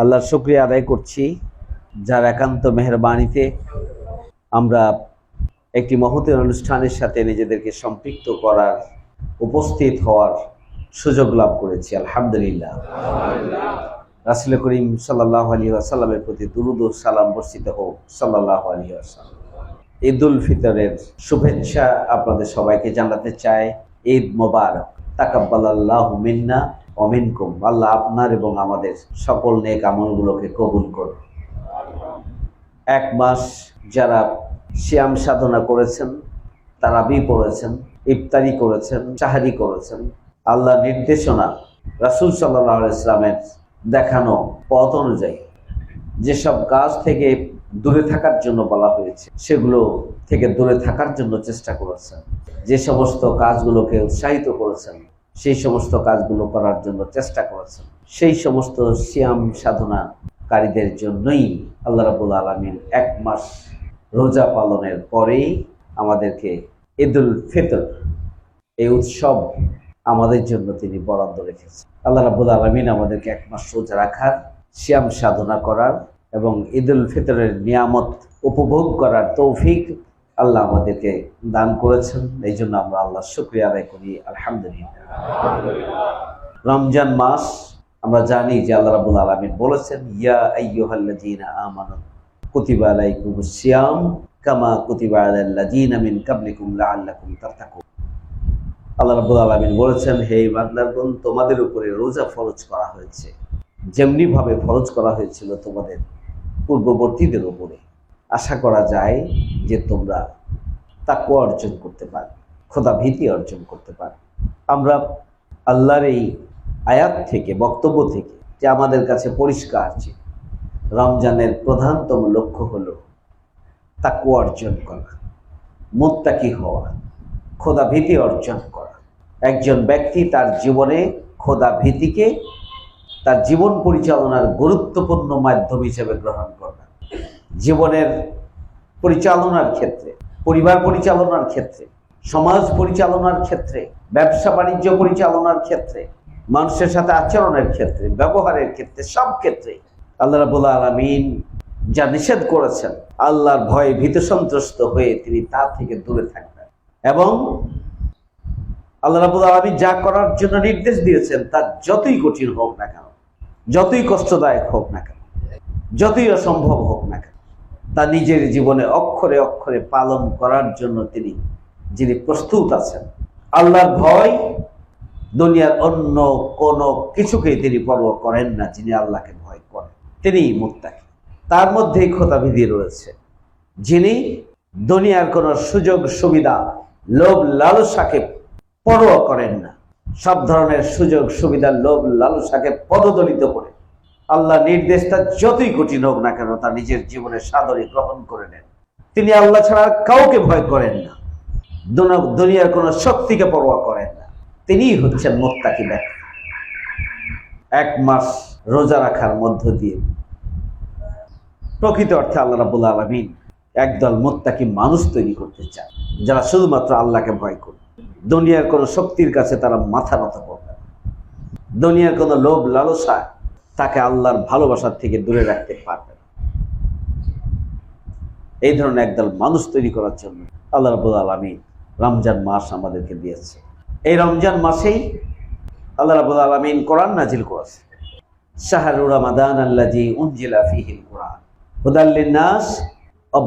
আল্লাহর শুক্রিয়া আদায় করছি। যার একান্ত মেহরবানিতে আমরা একটি মহতের অনুষ্ঠানের সাথে নিজেদেরকে সম্পৃক্ত করার, উপস্থিত হওয়ার সুযোগ লাভ করেছি। আলহামদুলিল্লাহ। রাসুল করিম সাল্লাহ আলী আসাল্লামের প্রতি দুরুদ সালাম বর্ষিত হোক। সাল্লাহ আলী আসাল্লাম ঈদ উল ফিতরের শুভেচ্ছা আপনাদের সবাইকে জানাতে চাই। ঈদ মোবারক। তাকাব্বালাল্লাহু মিন্না অমিনকুম আল্লাহ আপনার এবং আমাদের সকল নেক আমলগুলোকে কবুল করুন। এক মাস যারা শ্যাম সাধনা করেছেন, তারাবি পড়েছেন, ইফতারি করেছেন, চাহারি করেছেন আল্লাহ নির্দেশনা রাসুল সাল্লাহ ইসলামের দেখানো পথ অনুযায়ী যেসব কাজ থেকে দূরে থাকার জন্য বলা হয়েছে, সেগুলো থেকে দূরে থাকার জন্য চেষ্টা করেছেন। যে সমস্ত কাজগুলোকে উৎসাহিত করেছেন, সেই সমস্ত কাজগুলো করার জন্য চেষ্টা করেছেন। সেই সমস্ত সিয়াম সাধনাকারীদের জন্যই আল্লাহ রাবুল আলমিন এক মাস রোজা পালনের পরেই আমাদেরকে ঈদুল ফিতর, এই উৎসব আমাদের জন্য তিনি বরাদ্দ রেখেছেন। আল্লাহ রাবুল আলমিন আমাদেরকে এক মাস রোজা রাখার, সিয়াম সাধনা করার এবং ঈদুল ফিতরের নিয়ামত উপভোগ করার তৌফিক আল্লাহ আমাদেরকে দান করেছেন। এই জন্য আমরা আল্লাহ শুক্রিয়া আদায় করি। আলহামদুলিল্লাহ। রমজান মাস, আমরা জানি যে আল্লাহ রাবুল আলমিন বলেছেন, ইয়া আইয়ুহাল্লাযীনা আমানু কুতিবা আলাইকুমুস সিয়াম কামা কুতিবা আলাল্লাযীনা মিন কাবলিকুম লাআল্লাকুম তাত্তাকুন আল্লাহ রাবুল আলমিন বলেছেন, হে বান্দারগণ তোমাদের উপরে রোজা ফরজ করা হয়েছে। যেমনি ভাবে ফরজ করা হয়েছিল তোমাদের পূর্ববর্তীদের উপরে আশা করা যায় যে তোমরা তাকে অর্জন করতে পারো, খোদা ভীতি অর্জন করতে পারো। আমরা আল্লাহর এই আয়াত থেকে, বক্তব্য থেকে যে আমাদের কাছে পরিষ্কার যে রমজানের প্রধানতম লক্ষ্য হলো তাকু অর্জন করা, মোত্তাকি হওয়া, খোদা ভীতি অর্জন করা। একজন ব্যক্তি তার জীবনে খোদা ভীতিকে তার জীবন পরিচালনার গুরুত্বপূর্ণ মাধ্যম হিসেবে গ্রহণ করবেন জীবনের পরিচালনার ক্ষেত্রে, পরিবার পরিচালনার ক্ষেত্রে, সমাজ পরিচালনার ক্ষেত্রে, ব্যবসা বাণিজ্য পরিচালনার ক্ষেত্রে, মানুষের সাথে আচরণের ক্ষেত্রে, ব্যবহারের ক্ষেত্রে, সব ক্ষেত্রে আল্লাহ রাবুল আলমিন যা নিষেধ করেছেন, আল্লাহর ভয়ে ভীত সন্ত্রস্ত হয়ে তিনি তা থেকে দূরে থাকবেন। এবং আল্লাহ রাবুল আলমিন যা করার জন্য নির্দেশ দিয়েছেন তা যতই কঠিন হোক না কেন যতই কষ্টদায়ক হোক না কেন, যতই অসম্ভব হোক না কেন, তা নিজের জীবনে অক্ষরে অক্ষরে পালন করার জন্য তিনি, যিনি প্রস্তুত আছেন, আল্লাহর ভয়, দুনিয়ার অন্য কোনো কিছুকেই তিনি পর্ব করেন না যিনি আল্লাহকে ভয় করেন। তিনি মুত্তাকি। তার মধ্যেই ক্ষতাবিধি রয়েছে, যিনি দুনিয়ার কোনো সুযোগ সুবিধা লোভ লালসাকে পরোয়া করেন না। সব ধরনের সুযোগ সুবিধা লোভ, লালসাকে পদদলিত করে। আল্লাহ নির্দেশটা যতই কঠিন হোক না কেন তা নিজের জীবনে সাদরে গ্রহণ করে নেন। তিনি আল্লাহ ছাড়া কাউকে ভয় করেন না। দুনিয়ার কোনো শক্তিকে পরোয়া করেন না। তিনিই হচ্ছেন মোত্তাকি ব্যক্তি। এক মাস রোজা রাখার মধ্য দিয়ে। প্রকৃত অর্থে আল্লাহ রাবুল আলমিন একদল মোত্তাকি মানুষ তৈরি করতে চান, যারা শুধুমাত্র আল্লাহকে ভয় করবে। দুনিয়ার কোনো শক্তির কাছে তারা মাথা নত করবে দুনিয়ার কোনো লোভ লালসা তাকে আল্লাহর ভালোবাসার থেকে দূরে রাখতে পারবে এই ধরনের একদল মানুষ তৈরি করার জন্য আল্লাহ রবুল আলমী রমজান মাস আমাদেরকে দিয়েছে। এই রমজান মাসেই আল্লাহ রাবুল আলমিন কোরআন নাজিল করেছে। আল্লাজি নাস ও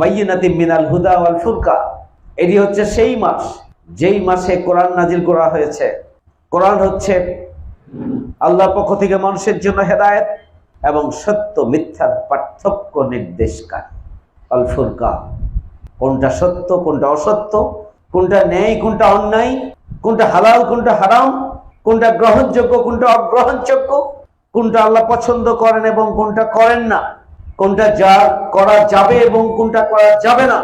মিনাল হুদা এটি হচ্ছে সেই মাস যেই মাসে কোরআন নাজিল করা হয়েছে, কোরআন হচ্ছে আল্লাহর পক্ষ থেকে মানুষের জন্য হেদায়েত এবং সত্য মিথ্যার পার্থক্য নির্দেশকারী কোনটা সত্য, কোনটা অসত্য, কোনটা ন্যায়, কোনটা অন্যায়, কোনটা হালাল, কোনটা হারাম, কোনটা গ্রহণযোগ্য, কোনটা অগ্রহণযোগ্য, কোনটা আল্লাহ পছন্দ করেন এবং কোনটা করেন না, কোনটা যা করা যাবে এবং কোনটা করা যাবে না,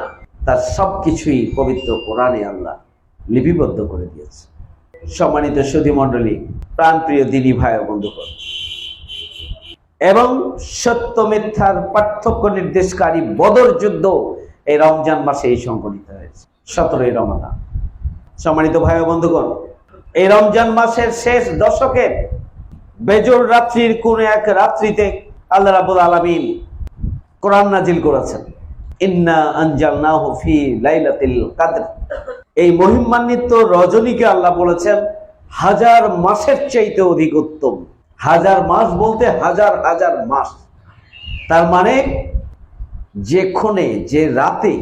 তার সবকিছুই পবিত্র কোরআনে আল্লাহ লিপিবদ্ধ করে দিয়েছে। সম্মানিত সুধী মণ্ডলী প্রাণপ্রিয় দিনী ভাই বন্ধুগণ, এবং সত্য মিথ্যার পার্থক্য নির্দেশকারী বদর যুদ্ধ এই রমজান মাসে এই সংঘটিত হয়েছে, সতেরোই রমাদান। সম্মানিত ভাই বন্ধুগণ, এই রমজান মাসের শেষ দশকে বেজর রাত্রির কোন এক রাত্রিতে আল্লাহ রাবুল আলমিন কোরআন নাজিল করেছেন, ইন্না আনজালনাহু ফি লাইলাতিল কাদর। এই মহিমান্বিত রজনীকে আল্লাহ বলেছেন, হাজার মাসের চাইতে অধিক উত্তম। হাজার মাস বলতে হাজার হাজার মাস। তার মানে যেক্ষণে যে রাতে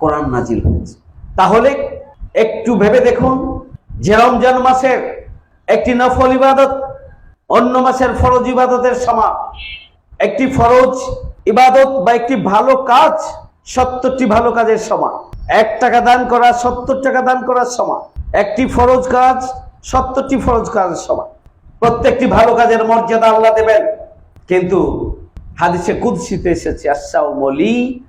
কোরআন নাজিল হয়েছে। তাহলে একটু ভেবে দেখুন, যে রমজান মাসের একটি নফল ইবাদত, অন্য মাসের ফরজ ইবাদতের সমান একটি ফরজ ইবাদত বা একটি ভালো কাজ, সত্তরটি ভালো কাজের সমান এক টাকা দান করা, সত্তর টাকা দান করার সমান। একটি ফরজ কাজ, সত্তরটি ফরজ কাজের সমান। প্রত্যেকটি ভালো কাজের মর্যাদা আল্লাহ দেবেন। কিন্তু হাদিসে কুদসিতে এসেছে আসাও মলি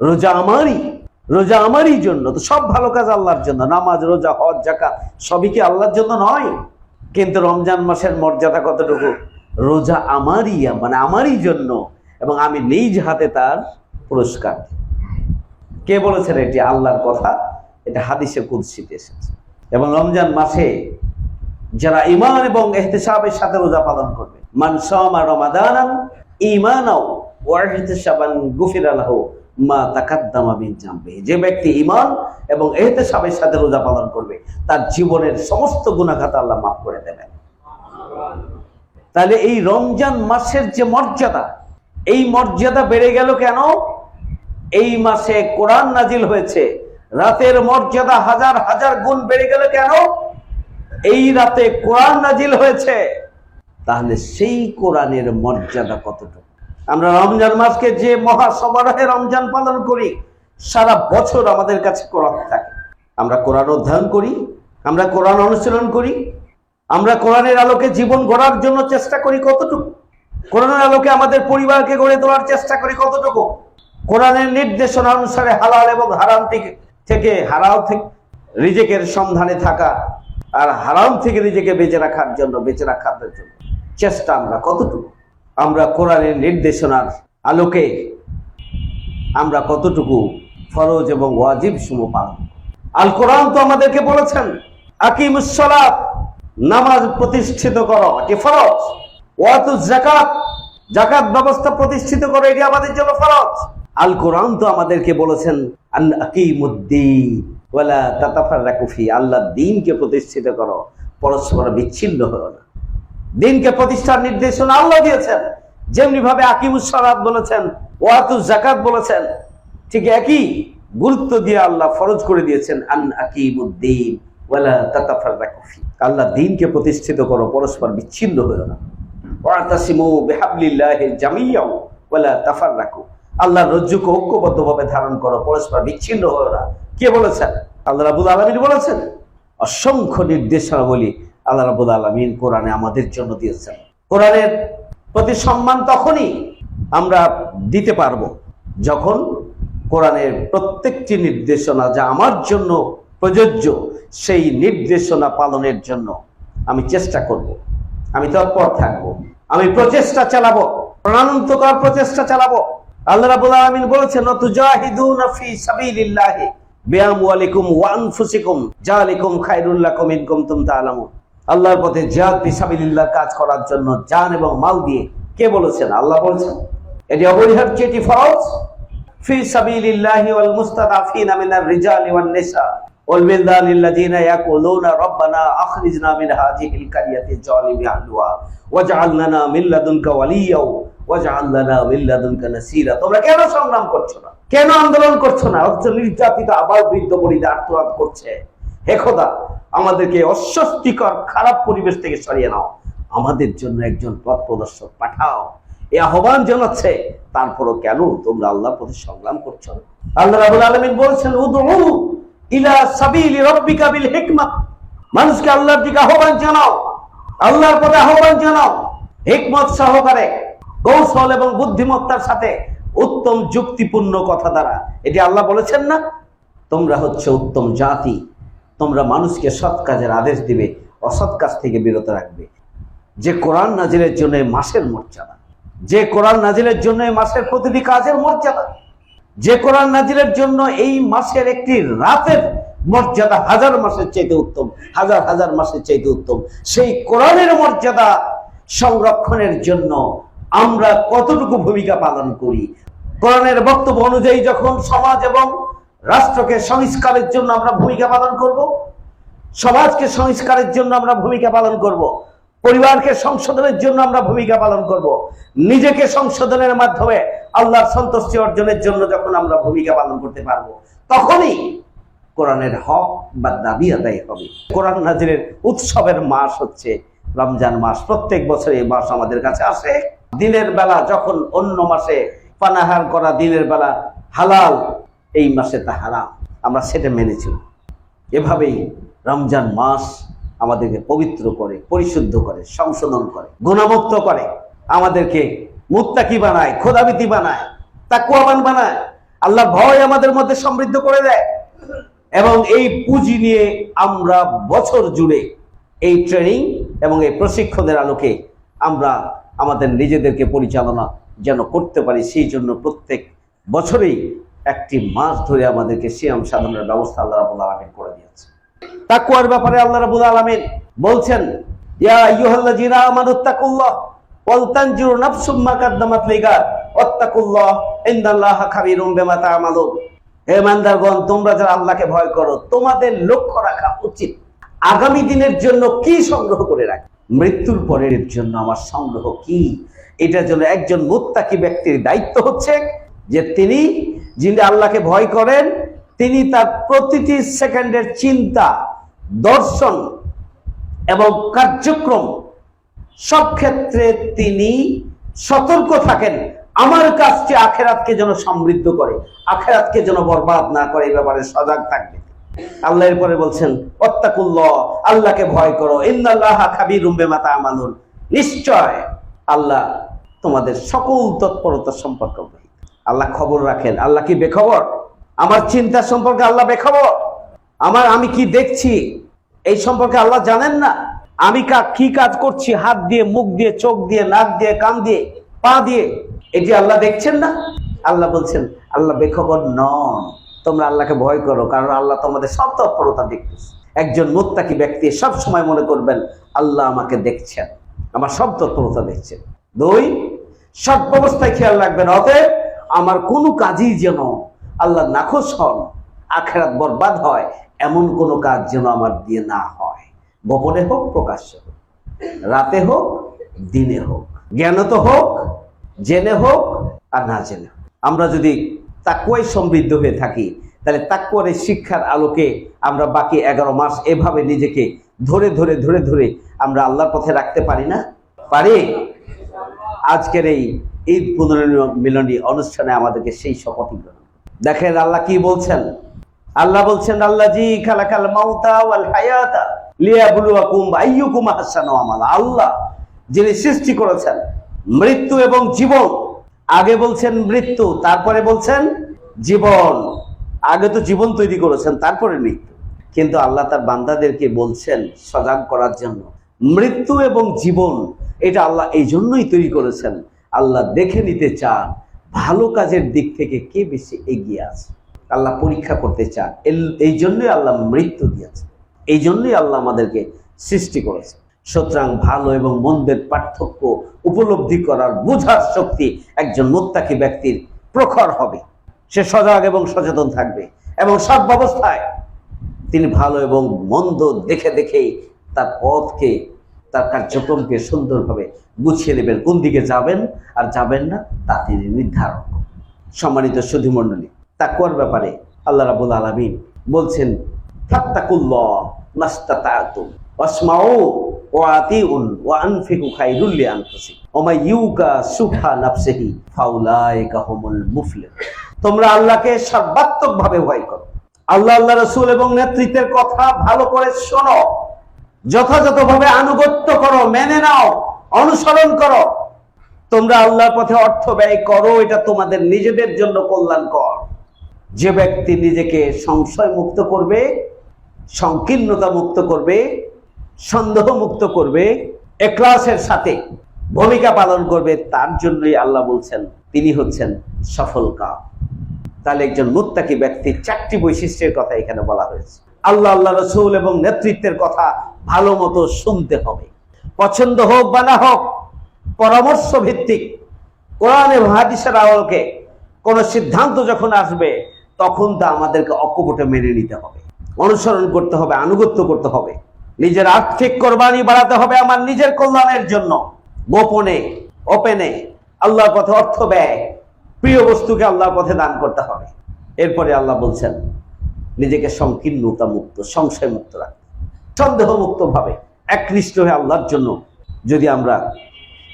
রোজা আমারই রোজা আমারই জন্য। তো সব ভালো কাজ আল্লাহর জন্য। নামাজ, রোজা, হজ জাকাত সবই কি আল্লাহর জন্য নয়? কিন্তু রমজান মাসের মর্যাদা কতটুকু? রোজা আমারই মানে আমারই জন্য। এবং আমি নিজ হাতে তার পুরস্কার। কে বলেছেন এটি? আল্লাহর কথা। এটা হাদিসে কুদসিতে এসেছে এবং রমজান মাসে যারা ইমান এবং এহতেসাবের সাথে রোজা পালন করবে, মান সামা রমাদানান ঈমানাও ওয়া ইহতিসাবান মা তাকাদ্দামা মিন জামবিহি। যে ব্যক্তি ঈমান এবং এহতেসাবের সাথে রোজা পালন করবে, তার জীবনের সমস্ত গুনাহখাতা আল্লাহ মাফ করে দেবেন। তাহলে এই রমজান মাসের যে মর্যাদা, এই মর্যাদা বেড়ে গেল কেন? এই মাসে কোরআন নাজিল হয়েছে। রাতের মর্যাদা হাজার হাজার গুণ বেড়ে গেল কেন? এই রাতে কোরআন নাজিল হয়েছে। তাহলে সেই কোরআনের মর্যাদা কতটুকু? আমরা রমজান মাসকে যে মহা সমারোহে রমজান পালন করি, সারা বছর আমাদের কাছে কোরআন থাকে। আমরা কোরআন অধ্যয়ন করি, আমরা কোরআন অনুশীলন করি, আমরা কোরআনের আলোকে জীবন গড়ার জন্য চেষ্টা করি কতটুকু? কোরআনের আলোকে আমাদের পরিবারকে গড়ে তোলার চেষ্টা করি কতটুকু? কোরআনের নির্দেশনা অনুসারে হালাল এবং হারাম থেকে হারাম থেকে রিজেকের সন্ধানে থাকা আর হারাম থেকে নিজেকে বেঁচে রাখার জন্য, বেঁচে রাখার জন্য চেষ্টা আমরা কতটুকু? আমরা কোরআনের নির্দেশনার আলোকে আমরা কতটুকু ফরজ এবং ওয়াজিব সমূহ পালন আল কোরআন তো আমাদেরকে বলেছেন আকিমুসলাত নামাজ প্রতিষ্ঠিত করো, এটি ফরজ। ওয়াতু জাকাত জাকাত ব্যবস্থা প্রতিষ্ঠিত করো, এটি আমাদের জন্য ফরজ। আল কোরআন তো আমাদেরকে বলেছেন আল্লাহ দিনকে প্রতিষ্ঠিত করো, পরস্পর বিচ্ছিন্ন হও না। দিনকে প্রতিষ্ঠার নির্দেশনা আল্লাহ দিয়েছেন। যেমনি ভাবে আকিমুসলাত বলেছেন ওয়াতু জাকাত বলেছেন, ঠিক একই গুরুত্ব দিয়ে আল্লাহ ফরজ করে দিয়েছেন, আন আকিমুদ্দিন আল্লাহ দিনকে প্রতিষ্ঠিত করো, পরস্পর বিচ্ছিন্ন হও না। ওয়াতাসিমু বিহাবলিল্লাহি জামিয়াও ওয়ালা তাফার তাফাররাকু। আল্লাহ রজ্জুকে ঐক্যবদ্ধভাবে ধারণ করো, পরস্পর বিচ্ছিন্ন হও না। কে বলেছেন? আল্লাহ রাবুল আলমিন বলেছেন? অসংখ্য নির্দেশনাবলী আল্লাহ রাবুল আলমিন কোরআনে আমাদের জন্য দিয়েছেন। কোরআনের প্রতি সম্মান তখনই আমরা দিতে পারব যখন কোরআনের প্রত্যেকটি নির্দেশনা যা আমার জন্য প্রযোজ্য, সেই নির্দেশনা পালনের জন্য আমি চেষ্টা করব। আমি তৎপর থাকব। আমি প্রচেষ্টা চালাবো। প্রাণান্তকর প্রচেষ্টা চালাবো। আল্লাহ রাবুল আলমিন বলেছেন তুজাহিদুনা ফি সাবিলিল্লাহি বিআমওয়ালিকুম ওয়া আনফুসিকুম, যালিকুম খায়রুল লাকুম ইন কুনতুম তা'লামুন আল্লাহর পথে জিহাদ ফি সাবিলিল্লাহ কাজ করার জন্য জান এবং মাল দিয়ে। কে বলেছেন? আল্লাহ বলেছেন। এটি অপরিহার্য, এটি ফরজ। ফি সাবিলিল্লাহি ওয়াল মুস্তাদাফিনা মিনার রিজালি ওয়ান নিসা। ওয়াল বিলদান আল্লাযিনা ইয়াকুলুনা রাব্বানা আখরিজনা মিন হাযিহিল কারিয়াতি যালিমি আহলুহা। ওয়াজআল লানা মিন লাদুনকা ওয়ালিয়া তোমরা কেন সংগ্রাম করছ না? কেন আন্দোলন করছ না? অথচ নির্যাতিত আবার বৃদ্ধ বলিতে আত্মরাত করছে। হে খোদা, আমাদেরকে অস্বস্তিকর, খারাপ পরিবেশ থেকে সরিয়ে নাও। আমাদের জন্য একজন পথ প্রদর্শক পাঠাও। এ আহ্বান জানাচ্ছে, তারপরও কেন তোমরা আল্লাহর প্রতি সংগ্রাম করছ আল্লাহ আলমিন বলছেন মানুষকে আল্লাহর দিকে আহ্বান জানাও। আল্লাহর পথে আহ্বান জানাও। হেকমত সহকারে কৌশল এবং বুদ্ধিমত্তার সাথে উত্তম যুক্তিপূর্ণ কথা দ্বারা। এটি আল্লাহ বলেছেন না? তোমরা হচ্ছে উত্তম জাতি। তোমরা মানুষকে সৎ কাজের আদেশ দিবে, অসৎ কাজ থেকে বিরত রাখবে। যে কোরআন নাজিলের জন্য মাসের মর্যাদা, যে কোরআন নাজিলের জন্য মাসের প্রতিটি কাজের মর্যাদা, যে কোরআন নাজিলের জন্য এই মাসের একটি রাতের মর্যাদা হাজার মাসের চাইতে উত্তম, হাজার হাজার মাসের চাইতে উত্তম, সেই কোরআনের মর্যাদা সংরক্ষণের জন্য আমরা কতটুকু ভূমিকা পালন করি? কোরআনের বক্তব্য অনুযায়ী যখন সমাজ এবং রাষ্ট্রকে সংস্কারের জন্য আমরা ভূমিকা পালন করব, সমাজকে সংস্কারের জন্য আমরা ভূমিকা পালন করব, পরিবারকে সংশোধনের জন্য আমরা ভূমিকা পালন করব, নিজেকে সংশোধনের মাধ্যমে আল্লাহর সন্তুষ্টি অর্জনের জন্য যখন আমরা ভূমিকা পালন করতে পারব, তখনই কোরআনের হক বা দাবি আদায় হবে। কোরআন নাজিরের উৎসবের মাস হচ্ছে রমজান মাস। প্রত্যেক বছর এই মাস আমাদের কাছে আসে। দিনের বেলা যখন অন্য মাসে পানাহার করা দিনের বেলা হালাল, এই মাসে তা হারাম। আমরা সেটা মেনেছি। এভাবেই রমজান মাস আমাদেরকে পবিত্র করে, পরিশুদ্ধ করে, সংশোধন করে, গুণমুক্ত করে। আমাদেরকে মুত্তাকি বানায় খোদাবিতি বানায় তাকুয়াবান বানায়। আল্লাহ ভয় আমাদের মধ্যে সমৃদ্ধ করে দেয়। এবং এই পুঁজি নিয়ে আমরা বছর জুড়ে এই ট্রেনিং এবং এই প্রশিক্ষণের আলোকে আমরা আমাদের নিজেদেরকে পরিচালনা যেন করতে পারি, সেই জন্য প্রত্যেক বছরেই একটি মাস ধরে আমাদেরকে সিয়াম সাধনের ব্যবস্থা আল্লাহ রাবুল আলমিন করে দিয়েছে। তাকুয়ার ব্যাপারে আল্লাহ রাবুল আলমিন বলছেন আল্লাহকে ভয় করো, তোমাদের লক্ষ্য রাখা উচিত। আগামী দিনের জন্য কি সংগ্রহ করে রাখ মৃত্যুর পরের জন্য আমার সংগ্রহ কি? এটা জন্য একজন মুত্তাকি ব্যক্তির দায়িত্ব হচ্ছে যে তিনি যিনি আল্লাহকে ভয় করেন, তিনি তার প্রতিটি সেকেন্ডের চিন্তা, দর্শন এবং কার্যক্রম সব ক্ষেত্রে তিনি সতর্ক থাকেন। আমার কাজটি আখেরাতকে যেন সমৃদ্ধ করে, আখেরাতকে যেন বরবাদ না করে, এই ব্যাপারে সজাগ থাকবে। আল্লাহ এরপরে বলছেন অত্তাকুল্লাহ আল্লাহকে ভয় করো। ইন্নাল্লাহ খাবিরুম বিমা তা'মালুন। নিশ্চয় আল্লাহ তোমাদের সকল তৎপরতা সম্পর্কে। আল্লাহ খবর রাখেন। আল্লাহ কি বেখবর? আমার চিন্তা সম্পর্কে আল্লাহ বেখবর? আমার আমি কি দেখছি? এই সম্পর্কে আল্লাহ জানেন না। আমি কা কি কাজ করছি? হাত দিয়ে, মুখ দিয়ে, চোখ দিয়ে, নাক দিয়ে, কান দিয়ে, পা দিয়ে, এটি আল্লাহ দেখছেন না? আল্লাহ বলছেন, আল্লাহ বেখবর নন। তোমরা আল্লাহকে ভয় করো, কারণ আল্লাহ তোমাদের সব তৎপরতা দেখতেছে। একজন মোত্তাকি ব্যক্তি সব সময় মনে করবেন, আল্লাহ আমাকে দেখছেন, আমার সব তৎপরতা দেখছেন। দুই সব অবস্থায় খেয়াল রাখবেন, অতএব আমার কোনো কাজই যেন আল্লাহ নাখোশ হন, আখেরাত বরবাদ হয়, এমন কোনো কাজ যেন আমার দিয়ে না হয়। গোপনে হোক, প্রকাশ্যে হোক, রাতে হোক, দিনে হোক, জ্ঞানত হোক, জেনে হোক, আর না জেনে হোক। আমরা যদি তাকুয়াই সমৃদ্ধ হয়ে থাকি। তাহলে তাকুয়ার এই শিক্ষার আলোকে আমরা বাকি এগারো মাস এভাবে নিজেকে ধরে ধরে ধরে ধরে আমরা আল্লাহর পথে রাখতে পারি না? পারি? আজকের এই ঈদ পুনর্মিলনী অনুষ্ঠানে আমাদেরকে সেই গ্রহণ দেখেন আল্লাহ কি বলছেন? আল্লাহ বলছেন আল্লাহ জি খালাকাল মাউতা আল্লাহ যিনি সৃষ্টি করেছেন, মৃত্যু এবং জীবন আগে বলছেন মৃত্যু, তারপরে বলছেন জীবন। আগে তো জীবন তৈরি করেছেন, তারপরে মৃত্যু। কিন্তু আল্লাহ তার বান্দাদেরকে বলছেন সজাগ করার জন্য। মৃত্যু এবং জীবন, এটা আল্লাহ এই জন্যই তৈরি করেছেন। আল্লাহ দেখে নিতে চান ভালো কাজের দিক থেকে কে বেশি এগিয়ে আছে। আল্লাহ পরীক্ষা করতে চান। এই জন্যই আল্লাহ মৃত্যু দিয়েছে এই জন্যই আল্লাহ আমাদেরকে সৃষ্টি করেছে সুতরাং ভালো এবং মন্দের পার্থক্য উপলব্ধি করার বোঝার শক্তি একজন মোত্তাকি ব্যক্তির প্রখর হবে সে সজাগ এবং সচেতন থাকবে এবং সব ব্যবস্থায় তিনি ভালো এবং মন্দ দেখে দেখেই তার পথকে, তার কার্যক্রমকে সুন্দরভাবে গুছিয়ে নেবেন কোন দিকে যাবেন আর যাবেন না, তা তিনি নির্ধারণ। সম্মানিত সুধীমণ্ডলী তাকুয়ার ব্যাপারে আল্লাহ রাবুল আলমিন বলছেন, ফাত্তাকুল্লাহ মাস্তাতাতুম, ওয়াসমাউ ওয়া আতিউন ওয়া আনফিকু খায়রুল লিআনফুসিকুম ওয়া মা ইউকা সুফা নাফসিহি, ফাউলাইকা হুমুল মুফলিহুন। তোমরা আল্লাহকে সর্বাত্মকভাবে ভয় করো। আল্লাহ আল্লাহ রসুল এবং নেতৃত্বের কথা ভালো করে শোনো। যথাযথভাবে আনুগত্য করো, মেনে নাও, অনুসরণ করো। তোমরা আল্লাহর পথে অর্থ ব্যয় করো, এটা তোমাদের নিজেদের জন্য কল্যাণকর। যে ব্যক্তি নিজেকে সংশয় মুক্ত করবে সংকীর্ণতা মুক্ত করবে সন্দেহ মুক্ত করবে এক্লাসের সাথে, ভূমিকা পালন করবে তার জন্যই আল্লাহ বলছেন, তিনি হচ্ছেন সফল কাম তাহলে একজন মুত্তাকি ব্যক্তির চারটি বৈশিষ্ট্যের কথা এখানে বলা হয়েছে। আল্লাহ আল্লাহ রসুল এবং নেতৃত্বের কথা ভালো মতো শুনতে হবে। পছন্দ হোক বা না হোক পরামর্শ ভিত্তিক কোরআন এবং হাদিসের আলোকে কোন সিদ্ধান্ত যখন আসবে, তখন তা আমাদেরকে অকপটে মেনে নিতে হবে। অনুসরণ করতে হবে, আনুগত্য করতে হবে। নিজের আর্থিক কোরবানি বাড়াতে হবে আমার নিজের কল্যাণের জন্য। গোপনে, ওপেনে, আল্লাহর পথে অর্থ ব্যয়, প্রিয় বস্তুকে আল্লাহর পথে দান করতে হবে। এরপরে আল্লাহ বলছেন, নিজেকে সংকীর্ণতা মুক্ত, সংশয় মুক্ত রাখতে। সন্দেহ মুক্ত ভাবে, একনিষ্ঠ হয়ে আল্লাহর জন্য যদি আমরা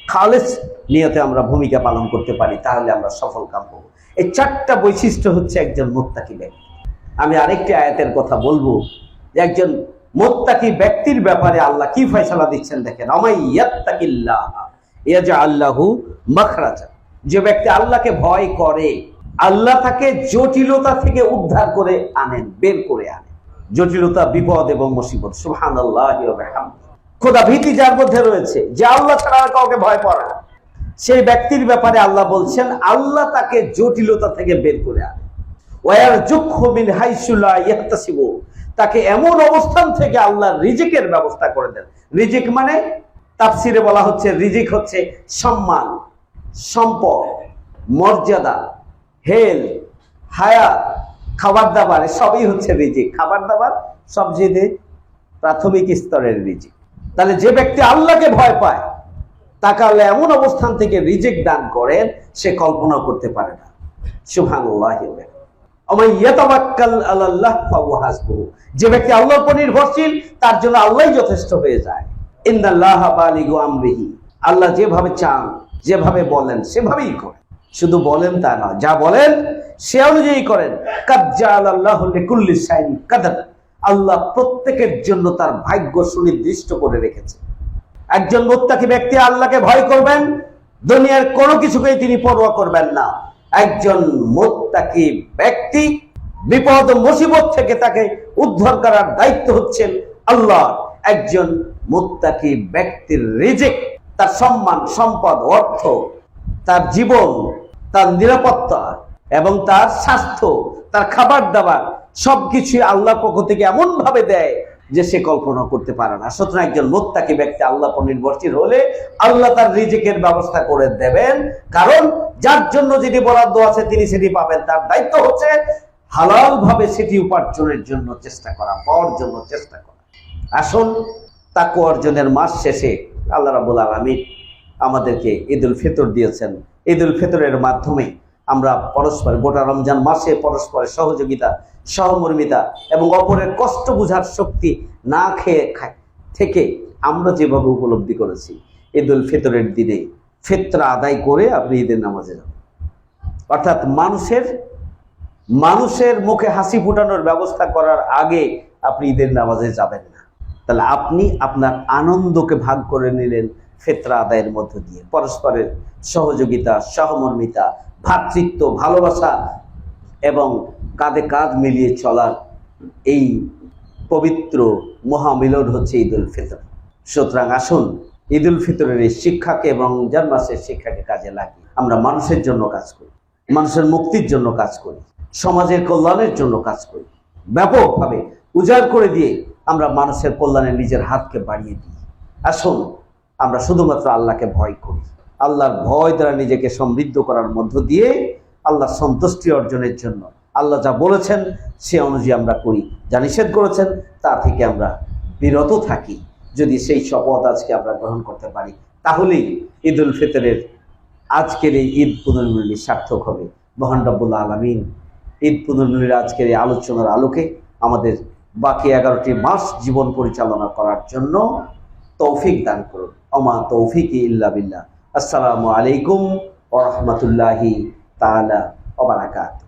খালেস নিয়তে আমরা ভূমিকা পালন করতে পারি, তাহলে আমরা সফল কাম পাবো এই চারটা বৈশিষ্ট্য হচ্ছে একজন মোত্তাকি ব্যক্তি। আমি আরেকটি আয়াতের কথা বলব একজন মোত্তাকি ব্যক্তির ব্যাপারে আল্লাহ কি ফয়সালা দিচ্ছেন দেখেন যে ব্যক্তি আল্লাহকে ভয় করে, আল্লাহ তাকে জটিলতা থেকে উদ্ধার করে আনেন, বের করে আনেন। জটিলতা, বিপদ এবং মুসিবত, সুবহানাল্লাহ খোদা ভীতি যার মধ্যে রয়েছে, যে আল্লাহ ছাড়া কাউকে ভয় করে না। সেই ব্যক্তির ব্যাপারে আল্লাহ বলছেন, আল্লাহ তাকে জটিলতা থেকে বের করে আনে ওয়ার যুক্ষু মিন হাইসুলা ইয়াহতাসিবু তাকে এমন অবস্থান থেকে আল্লাহ রিজিকের ব্যবস্থা করে দেন। রিজিক মানে তাফসিরে বলা হচ্ছে রিজিক হচ্ছে সম্মান, সম্পদ, মর্যাদা, হেল, হায়াত খাবার দাবার সবই হচ্ছে রিজিক। খাবার দাবার সবচেয়ে প্রাথমিক স্তরের রিজিক। তাহলে যে ব্যক্তি আল্লাহকে ভয় পায়, তাকে আল্লাহ এমন অবস্থান থেকে রিজিক দান করেন, সে কল্পনা করতে পারে না। সুবহানাল্লাহ যে ব্যক্তি আল্লাহর উপর নির্ভরশীল, তার জন্য আল্লাহই যথেষ্ট হয়ে যায়। আমরিহি। আল্লাহ যেভাবে চান, যেভাবে বলেন, সেভাবেই করেন। শুধু বলেন তা না যা বলেন, সে অনুযায়ী করেন। আল্লাহ আল্লাহ প্রত্যেকের জন্য তার ভাগ্য সুনির্দিষ্ট করে রেখেছে। একজন মোত্তাকি ব্যক্তি আল্লাহকে ভয় করবেন, দুনিয়ার কোনো কিছুকেই তিনি পরোয়া করবেন না। একজন ব্যক্তি বিপদ মুসিবত থেকে তাকে উদ্ধার করার দায়িত্ব হচ্ছেন আল্লাহ। একজন মোত্তাকি ব্যক্তির রিজিক, তার সম্মান, সম্পদ, অর্থ, তার জীবন, তার নিরাপত্তা এবং তার স্বাস্থ্য, তার খাবার দাবার সবকিছু আল্লাহ পক্ষ থেকে এমন ভাবে দেয় যে সে কল্পনা করতে পারে না। সুতরাং একজন মোত্তাকি ব্যক্তি আল্লাহ পর নির্ভরশীল হলে আল্লাহ তার রিজিকের ব্যবস্থা করে দেবেন। কারণ যার জন্য যেটি বরাদ্দ আছে তিনি সেটি পাবেন। তার দায়িত্ব হচ্ছে হালাল ভাবে সেটি উপার্জনের জন্য চেষ্টা করা, পাওয়ার জন্য চেষ্টা করা। আসুন তাকু অর্জনের মাস শেষে আল্লাহ রাবুল আলমিন আমাদেরকে ঈদুল ফিতর দিয়েছেন। ঈদুল ফিতরের মাধ্যমে আমরা পরস্পর, গোটা রমজান মাসে পরস্পরের সহযোগিতা সহমর্মিতা এবং অপরের কষ্ট বোঝার শক্তি না খেয়ে থেকে আমরা যেভাবে উপলব্ধি করেছি, ঈদুল ফিতরের দিনে ফিতরা আদায় করে আপনি ঈদের নামাজে যাবেন। অর্থাৎ মানুষের মানুষের মুখে হাসি ফুটানোর ব্যবস্থা করার আগে আপনি ঈদের নামাজে যাবেন না। তাহলে আপনি আপনার আনন্দকে ভাগ করে নিলেন ফেতরা আদায়ের মধ্য দিয়ে। পরস্পরের সহযোগিতা, সহমর্মিতা ভ্রাতৃত্ব ভালোবাসা এবং কাঁধে কাঁধ মিলিয়ে চলার এই পবিত্র মহামিলন হচ্ছে ঈদুল ফিতর। সুতরাং আসুন, ঈদুল ফিতরের এই শিক্ষাকে এবং রমজান মাসের শিক্ষাকে কাজে লাগিয়ে আমরা মানুষের জন্য কাজ করি, মানুষের মুক্তির জন্য কাজ করি, সমাজের কল্যাণের জন্য কাজ করি। ব্যাপকভাবে উজাড় করে দিয়ে আমরা মানুষের কল্যাণে নিজের হাতকে বাড়িয়ে দিই। আসুন, আমরা শুধুমাত্র আল্লাহকে ভয় করি। আল্লাহর ভয় দ্বারা নিজেকে সমৃদ্ধ করার মধ্য দিয়ে আল্লাহ সন্তুষ্টি অর্জনের জন্য। আল্লাহ যা বলেছেন, সে অনুযায়ী আমরা করি। যা নিষেধ করেছেন, তা থেকে আমরা বিরত থাকি। যদি সেই শপথ আজকে আমরা গ্রহণ করতে পারি, তাহলেই ঈদ উল ফিতরের আজকের এই ঈদ পুনর্মিলনী সার্থক হবে। মহান রব্বুল্লা আলমিন, ঈদ পুনর্মিলনীর আজকের এই আলোচনার আলোকে আমাদের বাকি এগারোটি মাস জীবন পরিচালনা করার জন্য তৌফিক দান করুন। অমা তৌফিক ইল্লা বিল্লাহ। আসসালামু আলাইকুম ওরহমতুল্লাহি তাআলা ওবারাকাতুহু